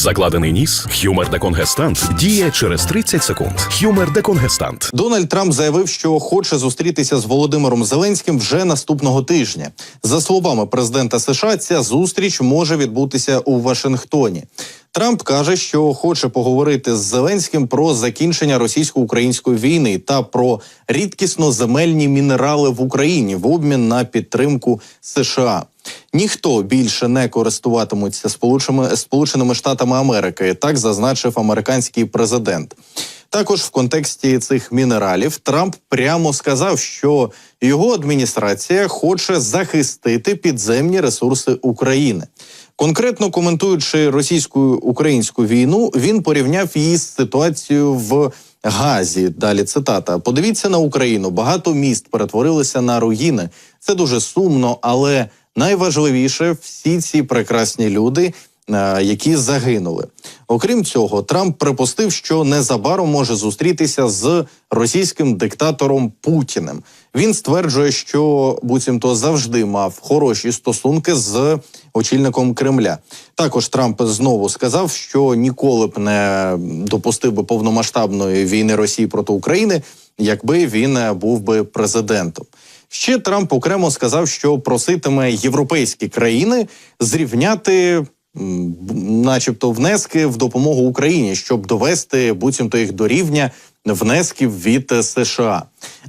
Закладений ніс, хюмер деконгестант діє через 30 секунд. Хюмер деконгестант. Дональд Трамп заявив, що хоче зустрітися з Володимиром Зеленським вже наступного тижня. За словами президента США, ця зустріч може відбутися у Вашингтоні. Трамп каже, що хоче поговорити з Зеленським про закінчення російсько-української війни та про рідкісно земельні мінерали в Україні в обмін на підтримку США. Ніхто більше не користуватимуться Сполученими, Сполученими Штатами Америки, так зазначив американський президент. Також в контексті цих мінералів Трамп прямо сказав, що його адміністрація хоче захистити підземні ресурси України. Конкретно коментуючи російську українську війну, він порівняв її з ситуацією в Газі. Далі цитата: Подивіться на Україну. Багато міст перетворилися на руїни. Це дуже сумно, але найважливіше всі ці прекрасні люди. е, Які загинули, окрім цього, Трамп припустив, що незабаром може зустрітися з російським диктатором Путіним. Він стверджує, що буцімто завжди мав хороші стосунки з очільником Кремля. Також Трамп знову сказав, що ніколи б не допустив би повномасштабної війни Росії проти України, якби він був би президентом. Ще Трамп окремо сказав, що проситиме європейські країни зрівняти. Начебто внески в допомогу Україні, щоб довести буцімто їх до рівня внесків від е, США.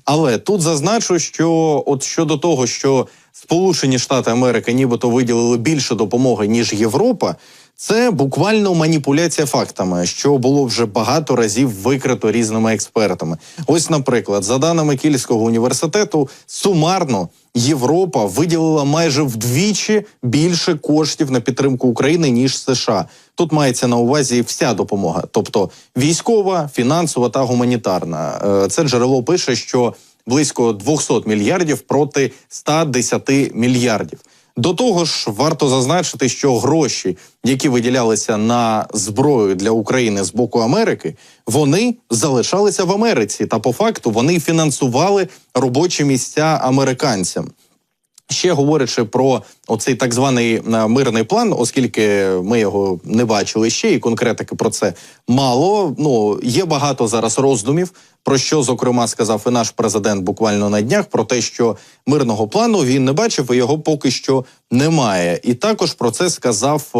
Але тут зазначу, що от щодо того, що Сполучені Штати Америки нібито виділили більше допомоги ніж Європа, це буквально маніпуляція фактами, що було вже багато разів викрито різними експертами. Ось, наприклад, за даними Кільського університету, сумарно Європа виділила майже вдвічі більше коштів на підтримку України ніж США. Тут мається на увазі вся допомога, тобто військова, фінансова та гуманітарна. Е, Це джерело пише, що близько 200 мільярдів проти 110 мільярдів. До того ж, варто зазначити, що гроші, які виділялися на зброю для України з боку Америки, вони залишалися в Америці, та по факту вони фінансували робочі місця американцям. Ще говорячи про оцей так званий е, мирний план, оскільки ми його не бачили ще, і конкретики про це мало. Ну є багато зараз роздумів. Про що зокрема сказав і наш президент буквально на днях, про те, що мирного плану він не бачив, і його поки що немає. І також про це сказав е,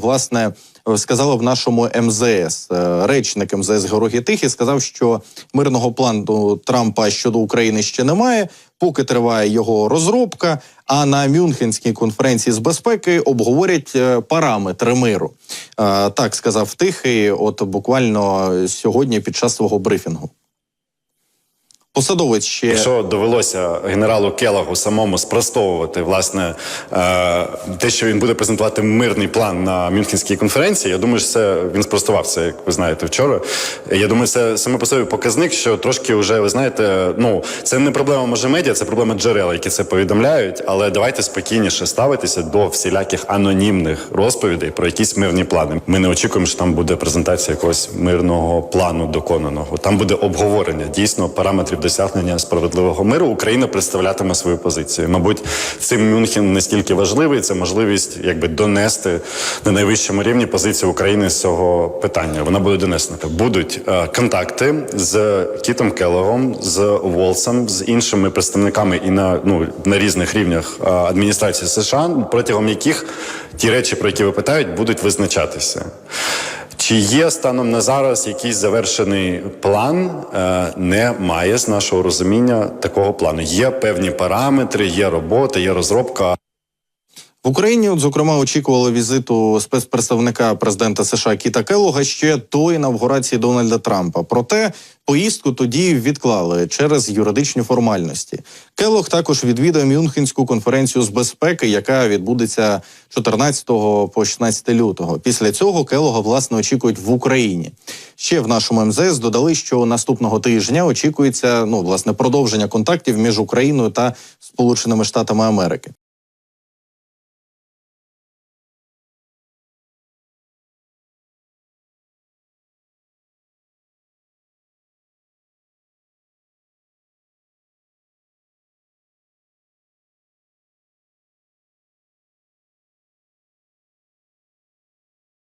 власне. е, Сказала в нашому МЗС Е, речник МЗС Георгій Тихий сказав, що мирного плану Трампа щодо України ще немає, поки триває його розробка. А на Мюнхенській конференції з безпеки обговорять е, параметри миру. Е, Так сказав Тихий, от буквально сьогодні під час свого брифінгу. Посадовець ще Якщо довелося генералу Келагу самому спростовувати власне е, те, що він буде презентувати мирний план на Мюнхенській конференції, я думаю, що це він спростував це, як ви знаєте, вчора. Я думаю, це саме по собі показник, що трошки вже ви знаєте, ну це не проблема може медіа, це проблема джерел, які це повідомляють. Але давайте спокійніше ставитися до всіляких анонімних розповідей про якісь мирні плани. Ми не очікуємо, що там буде презентація якогось мирного плану доконаного. Там буде обговорення дійсно параметрів досягнення справедливого миру. Україна представлятиме свою позицію. Мабуть, цим Мюнхен не стільки важливий. Це можливість якби донести на найвищому рівні позицію України з цього питання. Вона буде донесена. Будуть е, контакти з Кітом Келлогом, з Волсом, з іншими представниками і на ну на різних рівнях е, адміністрації США, протягом яких ті речі, про які ви питають, будуть визначатися. Чи є станом на зараз якийсь завершений план? Е, Немає з нашого розуміння такого плану. Є певні параметри, є робота, є розробка. Україні, от зокрема, очікували візиту спецпредставника президента США Кіта Келлога ще до інавгурації Дональда Трампа. Проте поїздку тоді відклали через юридичні формальності. Келлог також відвідав Мюнхенську конференцію з безпеки, яка відбудеться 14 по 16 лютого. Після цього Келлога власне очікують в Україні. Ще в нашому МЗС додали, що наступного тижня очікується ну власне продовження контактів між Україною та Сполученими Штатами Америки.